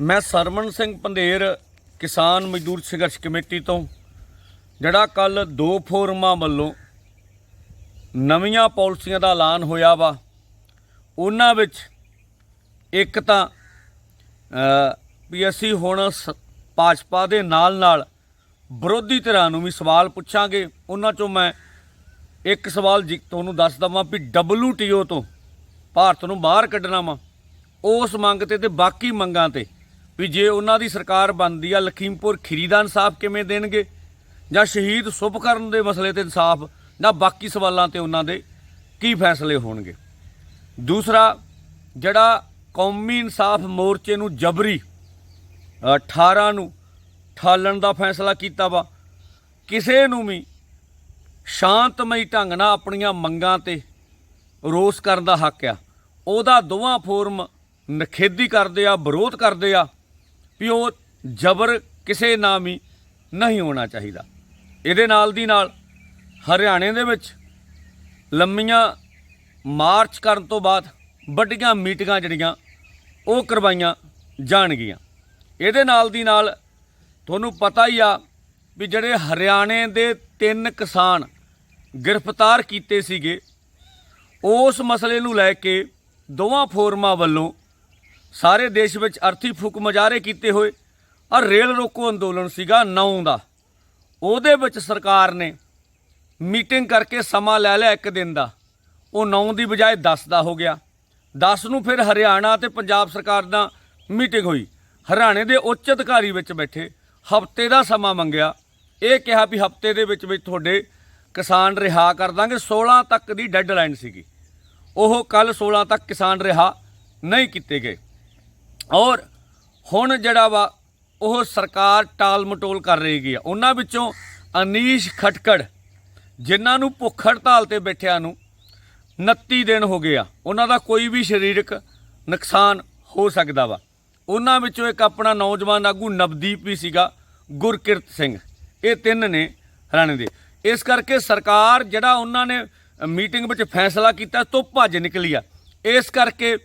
ਮੈਂ ਸਰਮਨ ਸਿੰਘ ਪੰਧੇਰ, ਕਿਸਾਨ ਮਜ਼ਦੂਰ ਸੰਘਰਸ਼ ਕਮੇਟੀ ਤੋਂ, ਜਿਹੜਾ ਕੱਲ ਦੋ ਫੋਰਮਾਂ ਵੱਲੋਂ ਨਵੀਆਂ ਪਾਲਿਸੀਆਂ ਦਾ ਐਲਾਨ ਹੋਇਆ ਵਾ, ਉਹਨਾਂ ਵਿੱਚ ਇੱਕ ਤਾਂ ਵੀ ਅਸੀਂ ਹੁਣ ਸ- ਭਾਜਪਾ ਦੇ ਨਾਲ ਨਾਲ ਵਿਰੋਧੀ ਧਿਰਾਂ ਨੂੰ ਵੀ ਸਵਾਲ ਪੁੱਛਾਂਗੇ, ਉਹਨਾਂ ਚੋਂ ਮੈਂ ਇੱਕ ਸਵਾਲ ਜੀ, ਤੁਹਾਨੂੰ ਦੱਸ ਦਵਾਂ ਵੀ WTO ਤੋਂ ਭਾਰਤ ਨੂੰ ਬਾਹਰ ਕੱਢਣਾ ਵਾ, ਉਸ ਮੰਗ ਤੇ ਤੇ ਬਾਕੀ ਮੰਗਾਂ ਤੇ। ਵੀ ਜੇ ਉਹਨਾਂ ਦੀ ਸਰਕਾਰ ਬਣਦੀ ਆ ਲਖੀਮਪੁਰ ਖੀਰੀ ਦਾ ਇਨਸਾਫ ਕਿਵੇਂ ਦੇਣਗੇ? ਜਾਂ ਸ਼ਹੀਦ ਸੁਭਕਰਨ ਦੇ ਮਸਲੇ ਤੇ ਇਨਸਾਫ? ਜਾਂ ਬਾਕੀ ਸਵਾਲਾਂ ਤੇ ਉਹਨਾਂ ਦੇ ਕੀ ਫੈਸਲੇ ਹੋਣਗੇ? ਦੂਸਰਾ ਜਿਹੜਾ ਕੌਮੀ ਇਨਸਾਫ ਮੋਰਚੇ ਨੂੰ ਜਬਰੀ ਅ, 18 ਨੂੰ ਠਾਲਣ ਦਾ ਫੈਸਲਾ ਕੀਤਾ ਵਾ ਕਿਸੇ ਨੂੰ ਵੀ ਸ਼ਾਂਤਮਈ ਢੰਗ ਨਾਲ ਆਪਣੀਆਂ ਮੰਗਾਂ ਤੇ ਰੋਸ ਕਰਨ ਦਾ ਹੱਕ ਆ। ਉਹਦਾ ਦੋਵਾਂ ਫੋਰਮ ਨਖੇਦੀ ਕਰਦੇ ਆ ਵਿਰੋਧ ਕਰਦੇ ਆ। ਵੀ ਉਹ ਜ਼ਬਰ ਕਿਸੇ ਨਾਮ ਹੀ ਨਹੀਂ ਹੋਣਾ ਚਾਹੀਦਾ। ਇਹਦੇ ਨਾਲ ਦੀ ਨਾਲ ਹਰਿਆਣੇ ਦੇ ਵਿੱਚ ਲੰਮੀਆਂ ਮਾਰਚ ਕਰਨ ਤੋਂ ਬਾਅਦ ਵੱਡੀਆਂ ਮੀਟਿੰਗਾਂ ਜਿਹੜੀਆਂ ਉਹ ਕਰਵਾਈਆਂ ਜਾਣਗੀਆਂ। ਇਹਦੇ ਨਾਲ ਦੀ ਨਾਲ ਤੁਹਾਨੂੰ ਪਤਾ ਹੀ ਆ ਵੀ ਜਿਹੜੇ ਹਰਿਆਣੇ ਦੇ ਤਿੰਨ ਕਿਸਾਨ ਗ੍ਰਿਫਤਾਰ ਕੀਤੇ ਸੀਗੇ, ਉਸ ਮਸਲੇ ਨੂੰ ਲੈ ਕੇ ਦੋਵਾਂ ਫੋਰਮਾਂ ਵੱਲੋਂ ਸਾਰੇ ਦੇਸ਼ ਵਿੱਚ ਅਰਥੀ ਫੂਕ ਮੁਜ਼ਾਹਰੇ ਕੀਤੇ ਹੋਏ ਔਰ ਰੇਲ ਰੋਕੋ ਅੰਦੋਲਨ ਸੀਗਾ 9 ਦਾ। ਉਹਦੇ ਵਿੱਚ ਸਰਕਾਰ ਨੇ ਮੀਟਿੰਗ ਕਰਕੇ ਸਮਾਂ ਲੈ ਲਿਆ ਇੱਕ ਦਿਨ ਦਾ। ਉਹ 9 ਦੀ ਬਜਾਏ 10 ਦਾ ਹੋ ਗਿਆ। 10 ਨੂੰ ਫਿਰ ਹਰਿਆਣਾ ਤੇ ਪੰਜਾਬ ਸਰਕਾਰ ਦਾ ਮੀਟਿੰਗ ਹੋਈ। ਹਰਿਆਣੇ ਦੇ ਉੱਚ ਅਧਿਕਾਰੀ ਵਿੱਚ ਬੈਠੇ। ਹਫ਼ਤੇ ਦਾ ਸਮਾਂ ਮੰਗਿਆ। ਇਹ ਕਿਹਾ ਵੀ ਹਫ਼ਤੇ ਦੇ ਵਿੱਚ ਵਿੱਚ ਤੁਹਾਡੇ ਕਿਸਾਨ ਰਿਹਾ ਕਰ ਦਾਂਗੇ। 16 ਤੱਕ ਦੀ ਡੈੱਡਲਾਈਨ ਸੀਗੀ। ਉਹ ਕੱਲ 16 ਤੱਕ ਕਿਸਾਨ ਰਿਹਾ ਨਹੀਂ ਕੀਤੇ ਗਏ। ਔਰ ਹੁਣ ਜਿਹੜਾ ਵਾ, ਉਹ ਸਰਕਾਰ ਟਾਲ ਮਟੋਲ ਕਰ ਰਹੀ ਗਈ ਆ। ਉਹਨਾਂ ਵਿੱਚੋਂ ਅਨੀਸ਼ ਖਟਕੜ, ਜਿਨ੍ਹਾਂ ਨੂੰ ਭੁੱਖ ਹੜਤਾਲ ਤੇ ਬੈਠਿਆਂ ਨੂੰ 29 ਦਿਨ ਹੋ ਗਏ ਆ, ਉਹਨਾਂ ਦਾ ਕੋਈ ਵੀ ਸਰੀਰਕ ਨੁਕਸਾਨ ਹੋ ਸਕਦਾ ਵਾ। ਉਹਨਾਂ ਵਿੱਚੋਂ ਇੱਕ ਆਪਣਾ ਨੌਜਵਾਨ ਆਗੂ ਨਵਦੀਪ ਵੀ ਸੀਗਾ, ਗੁਰਕਿਰਤ ਸਿੰਘ। ਇਹ ਤਿੰਨ ਨੇ ਹਰਿਆਣੇ ਦੇ। ਇਸ ਕਰਕੇ ਸਰਕਾਰ ਜਿਹੜਾ ਉਹਨਾਂ ਨੇ ਮੀਟਿੰਗ ਵਿੱਚ ਫੈਸਲਾ ਕੀਤਾ ਤੋਂ ਭੱਜ ਨਿਕਲੀ ਆ। ਇਸ ਕਰਕੇ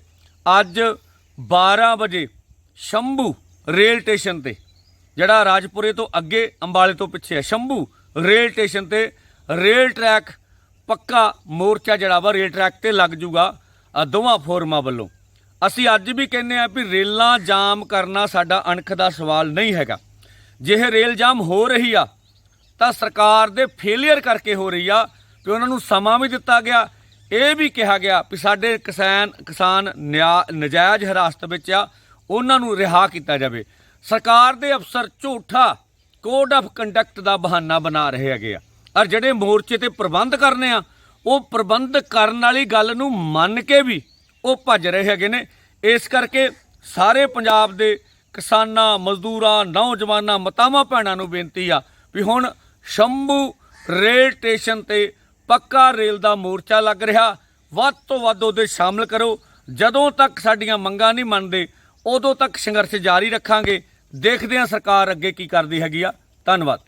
ਅੱਜ 12 ਵਜੇ ਸ਼ੰਭੂ ਰੇਲ ਸਟੇਸ਼ਨ ਤੇ, ਜਿਹੜਾ ਰਾਜਪੁਰੇ ਤੋਂ ਅੱਗੇ ਅੰਬਾਲੇ ਤੋਂ ਪਿੱਛੇ ਹੈ, ਸ਼ੰਭੂ ਰੇਲ ਸਟੇਸ਼ਨ ਤੇ ਰੇਲ ਟਰੈਕ ਪੱਕਾ ਮੋਰਚਾ ਜਿਹੜਾ ਵਾ, ਰੇਲ ਟਰੈਕ ਤੇ ਲੱਗ ਜੂਗਾ ਦੋਵਾਂ ਫੋਰਮਾਂ ਵੱਲੋਂ। ਅਸੀਂ ਅੱਜ ਵੀ ਕਹਿੰਦੇ ਆ ਵੀ ਰੇਲਾਂ ਜਾਮ ਕਰਨਾ ਸਾਡਾ ਅਣਖ ਦਾ ਸਵਾਲ ਨਹੀਂ ਹੈਗਾ। ਜੇ ਇਹ ਰੇਲ ਜਾਮ ਹੋ ਰਹੀ ਆ, ਤਾਂ ਸਰਕਾਰ ਦੇ ਫੇਲਿਅਰ ਕਰਕੇ ਹੋ ਰਹੀ ਆ ਕਿ ਉਹਨਾਂ ਨੂੰ ਸਮਾਂ ਵੀ ਦਿੱਤਾ ਗਿਆ ਇਹ ਵੀ ਕਿਹਾ ਗਿਆ ਵੀ ਸਾਡੇ ਕਿਸਾਨ ਕਿਸਾਨ ਨਿਆ- ਨਜਾਇਜ਼ ਹਿਰਾਸਤ ਵਿੱਚ ਆ, ਉਹਨਾਂ ਨੂੰ ਰਿਹਾ ਕੀਤਾ ਜਾਵੇ। ਸਰਕਾਰ ਦੇ ਅਫਸਰ ਝੂਠਾ ਕੋਡ ਆਫ ਕੰਡਕਟ ਦਾ ਬਹਾਨਾ ਬਣਾ ਰਹੇ ਹੈਗੇ ਆ। ਔਰ ਜਿਹੜੇ ਮੋਰਚੇ ਤੇ ਪ੍ਰਬੰਧ ਕਰਨੇ ਆ, ਉਹ ਪ੍ਰਬੰਧ ਕਰਨ ਵਾਲੀ ਗੱਲ ਨੂੰ ਮੰਨ ਕੇ ਵੀ ਉਹ ਭੱਜ ਰਹੇ ਹੈਗੇ ਨੇ। ਇਸ ਕਰਕੇ ਸਾਰੇ ਪੰਜਾਬ ਦੇ ਕਿਸਾਨਾਂ, ਮਜ਼ਦੂਰਾਂ, ਨੌਜਵਾਨਾਂ, ਮਤਾਵਾਂ, ਭੈਣਾਂ ਨੂੰ ਬੇਨਤੀ ਆ ਵੀ ਹੁਣ ਸ਼ੰਭੂ ਰੇਲ ਸਟੇਸ਼ਨ ਤੇ ਪੱਕਾ ਰੇਲ ਦਾ ਮੋਰਚਾ ਲੱਗ ਰਿਹਾ। ਵੱਧ ਤੋਂ ਵੱਧ ਉਹਦੇ ਸ਼ਾਮਲ ਕਰੋ। ਜਦੋਂ ਤੱਕ ਸਾਡੀਆਂ ਮੰਗਾਂ ਨਹੀਂ ਮੰਨਦੇ, ਉਦੋਂ ਤੱਕ ਸੰਘਰਸ਼ ਜਾਰੀ ਰੱਖਾਂਗੇ। ਦੇਖਦੇ ਹਾਂ ਸਰਕਾਰ ਅੱਗੇ ਕੀ ਕਰਦੀ ਹੈਗੀ ਆ। ਧੰਨਵਾਦ।